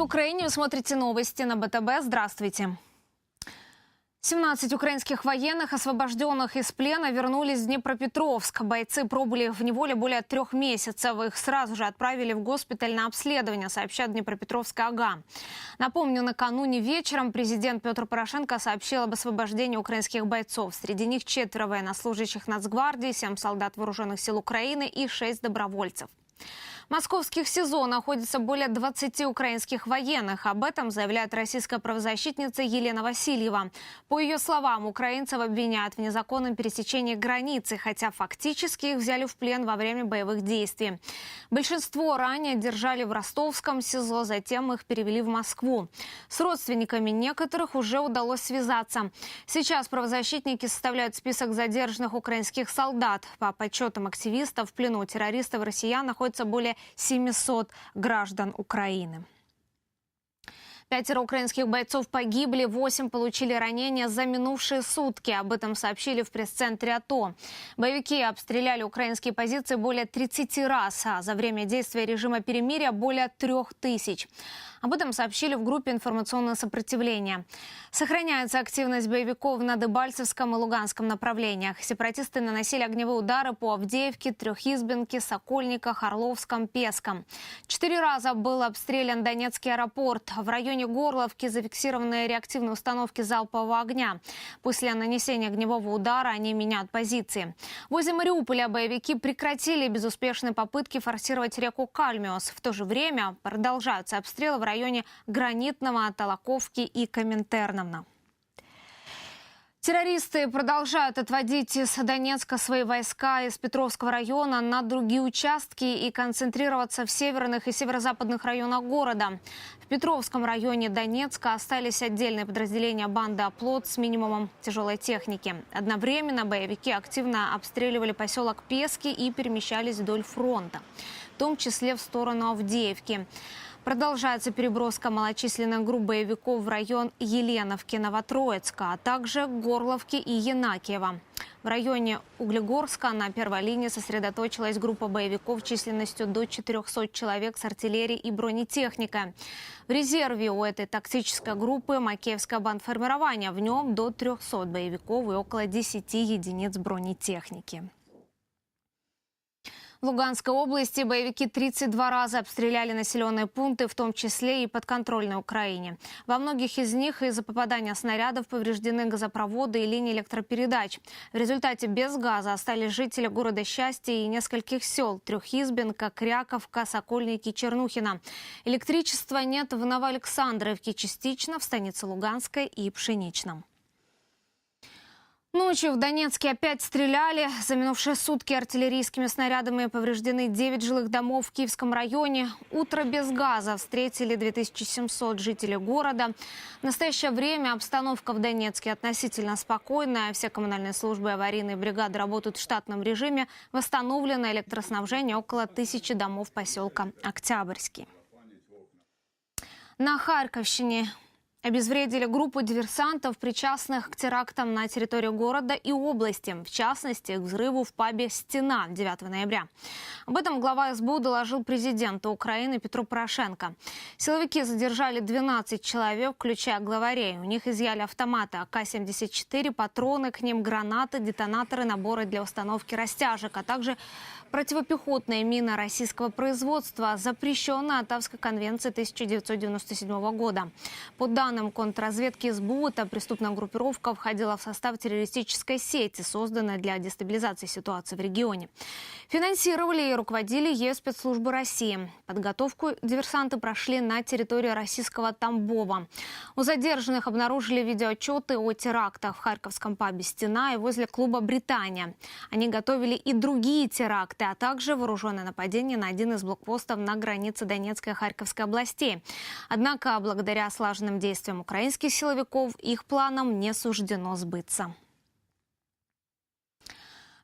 об Украине вы смотрите новости на БТБ. Здравствуйте. 17 украинских военных, освобожденных из плена, вернулись в Днепропетровск. Бойцы пробыли в неволе более трех месяцев. Их сразу же отправили в госпиталь на обследование, сообщает Днепропетровская АГА. Напомню, накануне вечером президент Петр Порошенко сообщил об освобождении украинских бойцов. Среди них четверо военнослужащих Нацгвардии, семь солдат вооруженных сил Украины и шесть добровольцев. Московских СИЗО находится более 20 украинских военных. Об этом заявляет российская правозащитница Елена Васильева. По ее словам, украинцев обвиняют в незаконном пересечении границы, хотя фактически их взяли в плен во время боевых действий. Большинство ранее держали в ростовском СИЗО, затем их перевели в Москву. С родственниками некоторых уже удалось связаться. Сейчас правозащитники составляют список задержанных украинских солдат. По подсчетам активистов, в плену террористов россиян находится более 700 граждан Украины. Пятеро украинских бойцов погибли, восемь получили ранения за минувшие сутки. Об этом сообщили в пресс-центре АТО. Боевики обстреляли украинские позиции более 30 раз, а за время действия режима перемирия более трех тысяч. Об этом сообщили в группе «Информационное сопротивление». Сохраняется активность боевиков на Дебальцевском и Луганском направлениях. Сепаратисты наносили огневые удары по Авдеевке, Трехизбинке, Сокольниках, Орловском, Песком. Четыре раза был обстрелян Донецкий аэропорт. В районе Горловки зафиксированы реактивные установки залпового огня. После нанесения огневого удара они меняют позиции. Возле Мариуполя боевики прекратили безуспешные попытки форсировать реку Кальмиус. В то же время продолжаются обстрелы в районе Гранитного, Толоковки и Коминтерновна. Террористы продолжают отводить из Донецка свои войска из Петровского района на другие участки и концентрироваться в северных и северо-западных районах города. В Петровском районе Донецка остались отдельные подразделения банды «Оплот» с минимумом тяжелой техники. Одновременно боевики активно обстреливали поселок Пески и перемещались вдоль фронта, в том числе в сторону Авдеевки. Продолжается переброска малочисленных групп боевиков в район Еленовки, Новотроицка, а также Горловки и Янакиева. В районе Углегорска на первой линии сосредоточилась группа боевиков численностью до 400 человек с артиллерией и бронетехникой. В резерве у этой тактической группы Макеевское бандформирование. В нем до 300 боевиков и около 10 единиц бронетехники. В Луганской области боевики 32 раза обстреляли населенные пункты, в том числе и подконтрольной Украине. Во многих из них из-за попадания снарядов повреждены газопроводы и линии электропередач. В результате без газа остались жители города Счастья и нескольких сел – Трехизбинка, Кряковка, Сокольники, Чернухина. Электричества нет в Новоалександровке, частично в станице Луганской и Пшеничном. Ночью в Донецке опять стреляли. За минувшие сутки артиллерийскими снарядами повреждены 9 жилых домов в Киевском районе. Утро без газа встретили 2700 жителей города. В настоящее время обстановка в Донецке относительно спокойная. Все коммунальные службы и аварийные бригады работают в штатном режиме. Восстановлено электроснабжение около тысячи домов поселка Октябрьский. На Харьковщине Обезвредили группу диверсантов, причастных к терактам на территории города и области. В частности, к взрыву в пабе «Стена» 9 ноября. Об этом глава СБУ доложил президенту Украины Петру Порошенко. Силовики задержали 12 человек, включая главарей. У них изъяли автоматы АК-74, патроны к ним, гранаты, детонаторы, наборы для установки растяжек, а также противопехотная мина российского производства, запрещенная Атавской конвенцией 1997 года. По данным контрразведки СБУ, эта преступная группировка входила в состав террористической сети, созданной для дестабилизации ситуации в регионе. Финансировали и руководили ее спецслужбы России. Подготовку диверсанты прошли на территории российского Тамбова. У задержанных обнаружили видеоотчеты о терактах в Харьковском пабе «Стена» и возле клуба «Британия». Они готовили и другие теракты, а также вооруженное нападение на один из блокпостов на границе Донецкой и Харьковской областей. Однако, благодаря слаженным действиям украинских силовиков их планам не суждено сбыться.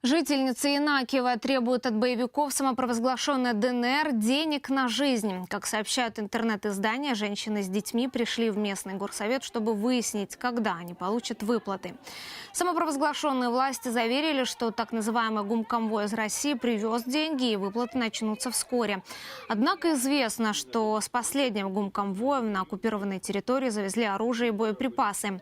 Жительницы Инакиева требуют от боевиков самопровозглашенной ДНР денег на жизнь. Как сообщают интернет-издания, женщины с детьми пришли в местный горсовет, чтобы выяснить, когда они получат выплаты. Самопровозглашенные власти заверили, что так называемый гумконвой из России привез деньги и выплаты начнутся вскоре. Однако известно, что с последним гумконвоем на оккупированной территории завезли оружие и боеприпасы.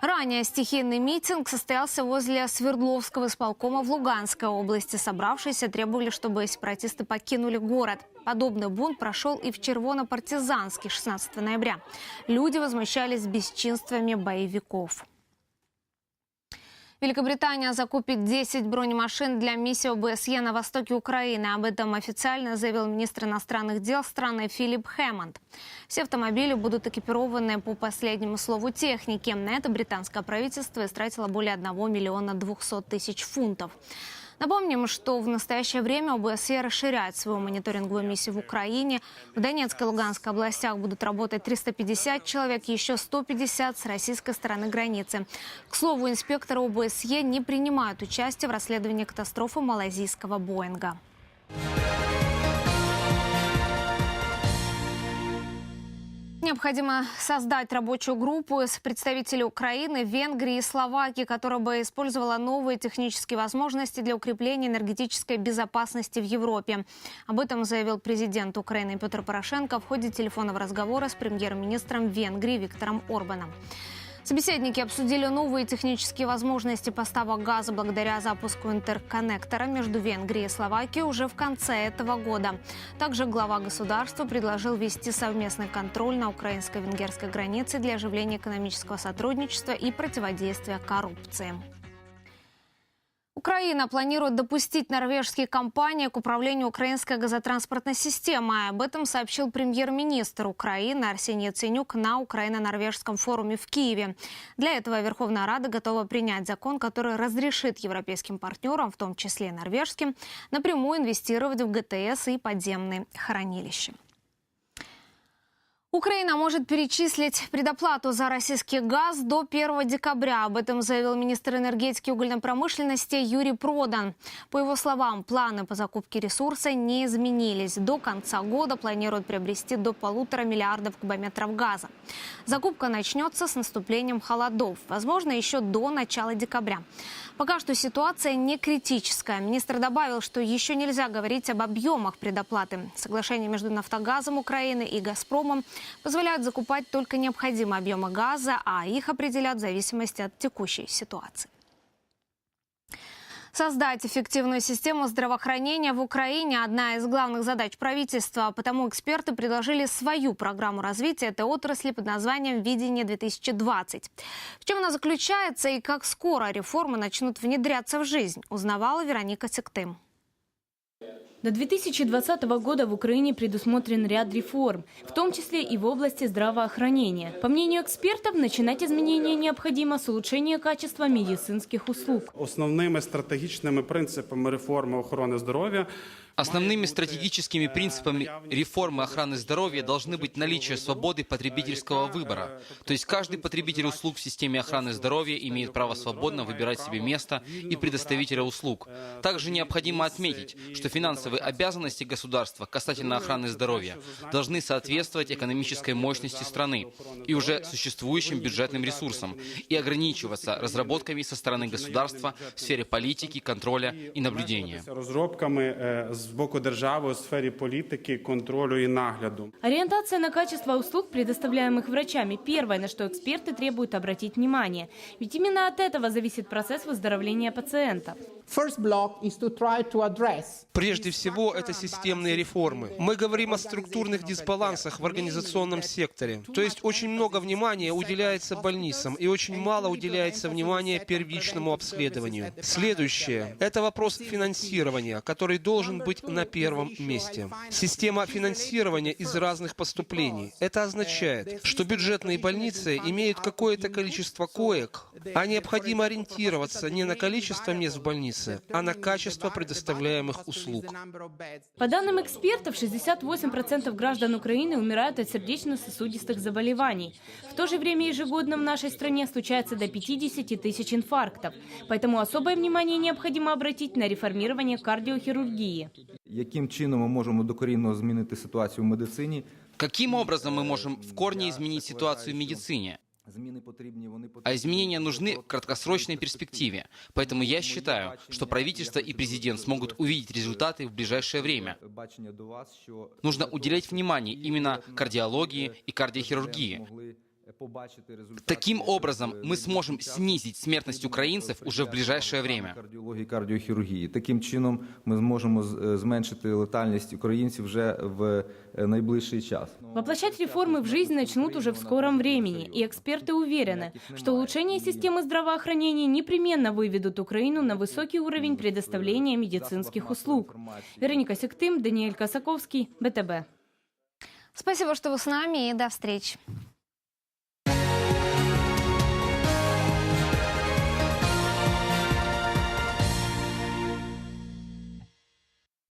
Ранее стихийный митинг состоялся возле Свердловского исполкома в Луганской области. Собравшиеся требовали, чтобы сепаратисты покинули город. Подобный бунт прошел и в Червоно-Партизанске 16 ноября. Люди возмущались бесчинствами боевиков. Великобритания закупит 10 бронемашин для миссии ОБСЕ на востоке Украины. Об этом официально заявил министр иностранных дел страны Филипп Хэммонд. Все автомобили будут экипированы по последнему слову техники. На это британское правительство истратило более 1 миллиона 200 тысяч фунтов. Напомним, что в настоящее время ОБСЕ расширяет свою мониторинговую миссию в Украине. В Донецкой и Луганской областях будут работать 350 человек, еще 150 с российской стороны границы. К слову, инспекторы ОБСЕ не принимают участие в расследовании катастрофы малайзийского Боинга. Необходимо создать рабочую группу из представителей Украины, Венгрии и Словакии, которая бы использовала новые технические возможности для укрепления энергетической безопасности в Европе. Об этом заявил президент Украины Петр Порошенко в ходе телефонного разговора с премьер-министром Венгрии Виктором Орбаном. Собеседники обсудили новые технические возможности поставок газа благодаря запуску интерконнектора между Венгрией и Словакией уже в конце этого года. Также глава государства предложил ввести совместный контроль на украинско-венгерской границе для оживления экономического сотрудничества и противодействия коррупции. Украина планирует допустить норвежские компании к управлению украинской газотранспортной системой. Об этом сообщил премьер-министр Украины Арсений Яценюк на Украино-норвежском форуме в Киеве. Для этого Верховная Рада готова принять закон, который разрешит европейским партнерам, в том числе норвежским, напрямую инвестировать в ГТС и подземные хранилища. Украина может перечислить предоплату за российский газ до 1 декабря. Об этом заявил министр энергетики и угольной промышленности Юрий Продан. По его словам, планы по закупке ресурса не изменились. До конца года планируют приобрести до полутора миллиардов кубометров газа. Закупка начнется с наступлением холодов, возможно, еще до начала декабря. Пока что ситуация не критическая. Министр добавил, что еще нельзя говорить об объемах предоплаты. Соглашение между «Нафтогазом» Украины и «Газпромом» позволяют закупать только необходимые объемы газа, а их определят в зависимости от текущей ситуации. Создать эффективную систему здравоохранения в Украине – одна из главных задач правительства. Потому эксперты предложили свою программу развития этой отрасли под названием «Видение 2020». В чем она заключается и как скоро реформы начнут внедряться в жизнь, узнавала Вероника Сектым. До 2020 года в Украине предусмотрен ряд реформ, в том числе и в области здравоохранения. По мнению экспертов, начинать изменения необходимо с улучшения качества медицинских услуг. Основними стратегічними принципами реформи охорони здоров'я Основными стратегическими принципами реформы охраны здоровья должны быть наличие свободы потребительского выбора. То есть каждый потребитель услуг в системе охраны здоровья имеет право свободно выбирать себе место и предоставителя услуг. Также необходимо отметить, что финансовые обязанности государства касательно охраны здоровья должны соответствовать экономической мощности страны и уже существующим бюджетным ресурсам и ограничиваться разработками со стороны государства в сфере политики, контроля и наблюдения розробками е, з боку держави у сфері політики, контролю і нагляду. Ориентация на качество услуг, предоставляемых врачами – первое, на что эксперты требуют обратить внимание. Ведь именно от этого зависит процесс выздоровления пациента. First block is to try to address Прежде всего, это системные реформы. Мы говорим о структурных дисбалансах в организационном секторе. То есть очень много внимания уделяется больницам и очень мало уделяется внимания первичному обследованию. Следующее – это вопрос финансирования, который должен быть на первом месте. Система финансирования из разных поступлений. Это означает, что бюджетные больницы имеют какое-то количество коек, а необходимо ориентироваться не на количество мест в больнице, а на качество предоставляемых услуг. По данным экспертов, 68% граждан Украины умирают от сердечно-сосудистых заболеваний. В то же время ежегодно в нашей стране случается до 50 тысяч инфарктов. Поэтому особое внимание необходимо обратить на реформирование кардиохирургии. Яким чином ми можемо докорінно змінити ситуацію в медицині? Каким образом мы можем в корне изменить ситуацию в медицине? Зміни потрібні, вони потрібні. А изменения нужны в краткосрочной перспективе. Поэтому я считаю, что правительство и президент смогут увидеть результаты в ближайшее время. Бачення до вас, що Нужно уделять внимание именно кардиологии и кардиохирургии. могли побачити результати. Таким образом, мы сможем снизить смертность украинцев уже в ближайшее время. Кардіології, кардіохірургії. Таким чином ми зможемо з- е, зменшити летальність українців вже в е, найближчий час. Воплощать реформы в жизнь начнут уже в скором времени, и эксперты уверены, что улучшение системы здравоохранения непременно выведут Украину на высокий уровень предоставления медицинских услуг. Вероника Сектым, Даниэль Косаковский, БТБ. Спасибо, что вы с нами и до встречи.